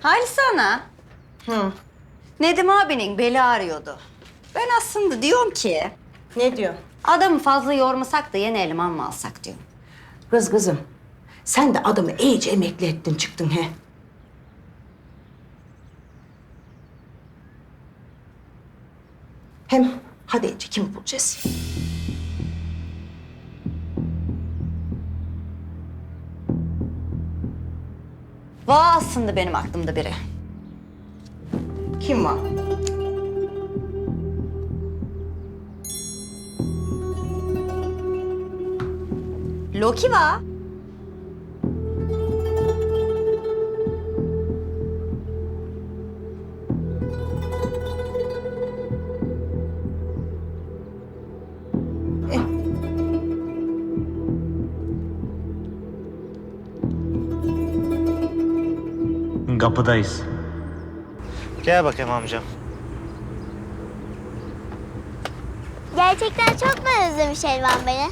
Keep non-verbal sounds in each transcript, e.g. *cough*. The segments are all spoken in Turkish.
Halis ana. Hı. Nedim abinin beli ağrıyordu. Ben aslında diyorum ki Ne diyor? adamı fazla yormasak da yeni eleman mı alsak diyorum. Kız kızım. Sen de adamı iyice emekli ettin çıktın he. Hem hadi Ece kimi bulacağız? Var aslında benim aklımda biri. Kim var? Loki var. Kapıdayız. Gel bakayım amcam. Gerçekten çok mu özlemiş Elvan beni?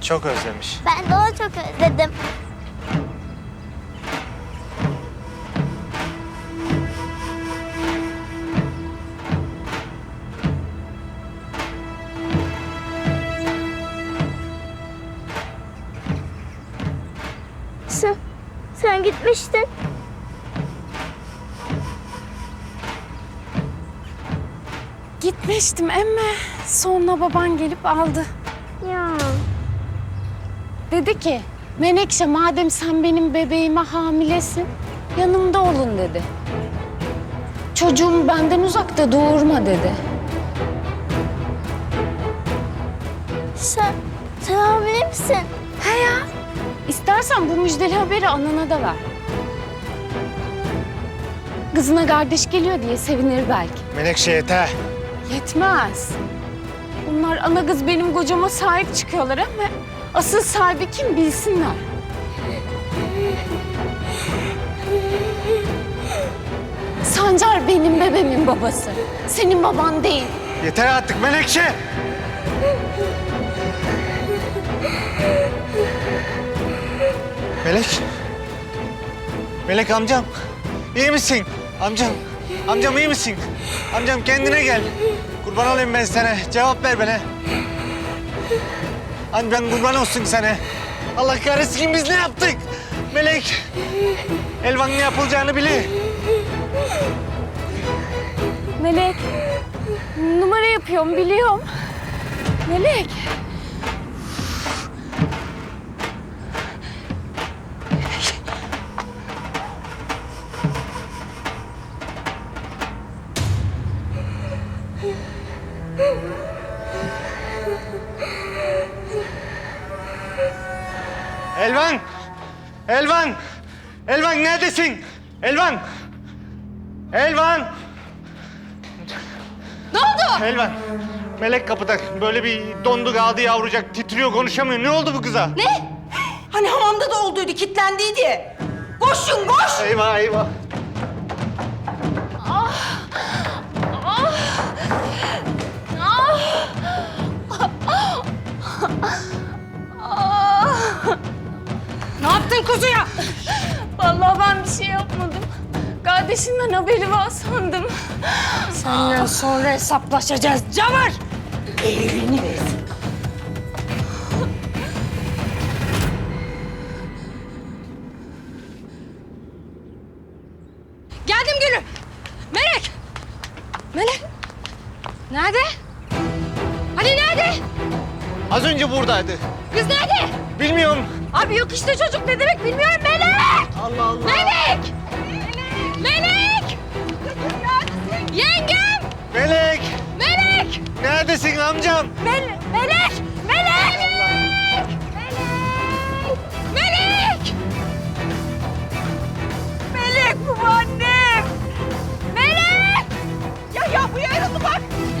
Çok özlemiş. Ben de onu çok özledim. Sen, sen gitmiştin. Gitmiştim emme sonra baban gelip aldı. Ya. Dedi ki Menekşe madem sen benim bebeğime hamilesin yanımda olun dedi. Çocuğumu benden uzakta doğurma dedi. Sen, sen hamile misin? He ya. İstersen bu müjdeli haberi anana da ver. Kızına kardeş geliyor diye sevinir belki. Menekşe yeter. Yetmez. Bunlar ana kız benim kocama sahip çıkıyorlar ama asıl sahibi kim bilsinler. Sancar benim bebeğimin babası. Senin baban değil. Yeter artık Menekşe. Melek. Melek amcam. İyi misin? Amcam. Amcam iyi misin? Amcam kendine gel. Kurban olayım ben sana. Cevap ver bana. Amcam kurban olsun sana. Allah kahretsin biz ne yaptık? Melek. Elvan'ın ne yapılacağını biliyor. Melek, numara yapıyorum biliyorum. Melek. Elvan! Elvan! Elvan neredesin? Elvan! Elvan! Ne oldu? Elvan! Melek kapıda böyle bir dondu kaldı yavrucak titriyor konuşamıyor. Ne oldu bu kıza? Ne? Hani hamamda da olduydu, kilitlendiydi. Koşun koş! Eyvah eyvah. Kardeşinden haberi var sandım. Senden sonra hesaplaşacağız Camar. Elini ver. Geldim Gülü. Melek. Melek. Nerede? Ali nerede? Az önce buradaydı. Kız nerede? Bilmiyorum. Abi yok işte çocuk ne demek bilmiyorum Melek. Bak! *laughs*